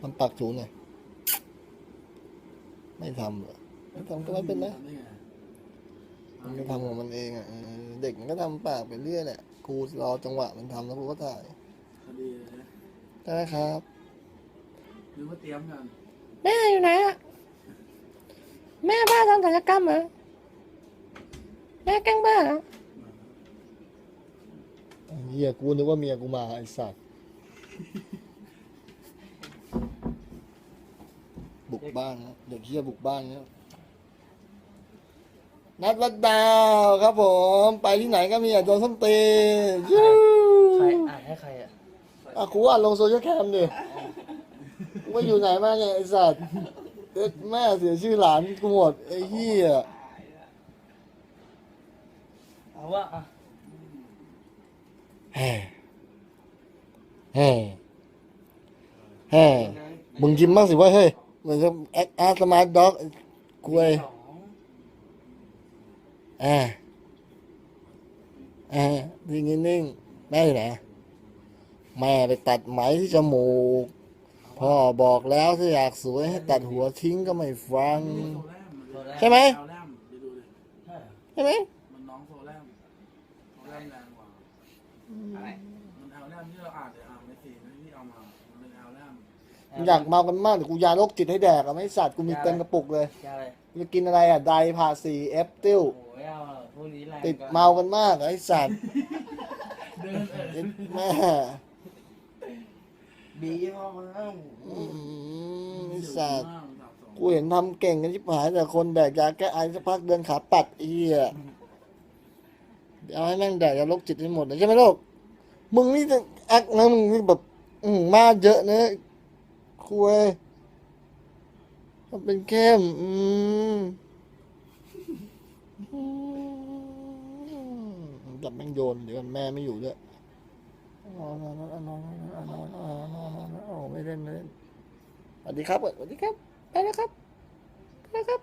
ทำปากถูหน่อยไม่ทำเหรอไม่ทำก็ไม่เป็นไรทำได้ไงมันก็ทำของมันเองอะเออเด็กมันก็ทำปากไปเรื่อยแหละครูรอจังหวะมันทำแล้วครูก็ถ่ายพอดีเลยนะได้ครับหรือว่าเตรียมกันแม่อยู่ไหนอะแม่บ้าทำศัลยกรรมเหรอแม่แกล้งบ้าเหรอเฮียกูนึกว่าเมียกูมาไอสัตว์ บุกบ้านนะเด็กเฮียบุกบ้านเนี่ยนัดวัดดาวครับผม ไปที่ไหนก็มีอะโดนส้มตีนยูใครอ่านให้ใครอะอะกูอ่านลงโซเชียลแคมดิกูว่าอยู่ไหนมาเนี่ยไอสัตว์เด็กแม่เสียชื่อหลานกูหมดไอ้เหี้ยเอาว่าอะแฮ่แฮ่แฮ่มึงยิ้มบ้างสิว่าเฮ้ย เหมือนกับแอคอาร์สมาร์ทด็อกกล้วยสองอ่าอ่านิ่งนิ่งๆแม่อยู่ไหนแม่ไปตัดไหมที่จมูก พ่อบอกแล้วถ้าอยากสวยให้ตัดหัวทิ้งก็ไม่ฟัง โซแลมใช่ไหมแอลแลมไปดูดิใช่เหรอใช่ไหมมันน้องโซแลมโซแลมแรงกว่า อะไรมันแอลแลมที่เราอ่านแต่อ่านไม่สีนะที่เอามา มันเป็นแอลแลม อยากเมากันมากเดี๋ยวกูยาโรคจิตให้แดกอะไม่สัตว์กูมีเต็มกระปุกเลยยาอะไรกูจะกินอะไรอะไดผ่าสีเอฟติ้วโอ้ยเอาอะพวกนี้แรงติดก็เมากันมากไอ้สัตว์เดินเออเอ็ดแม่บีพ่อมาแล้วอืมไอ้สัตว์มากสะสมกูเห็นทำเก่งกันชิบหายแต่คนแดกยาแก้ไอสักพักเดินขาปัดไอ้เหี้ยเดี๋ยวเอาให้แม่งแดกยาโรคจิตให้หมดเลยใช่ไหมโรคมึงนี่จะแอคนะมึงนี่แบบอืมมาเยอะนะ คุยทำเป็นแก้มอืมจับแมงโยนเดี๋ยวแม่ไม่อยู่ด้วยนอนนอนนอนนอนนอนนอนไม่เล่นไม่เล่นสวัสดีครับสวัสดีครับ ไปแล้วครับ ไปแล้วครับ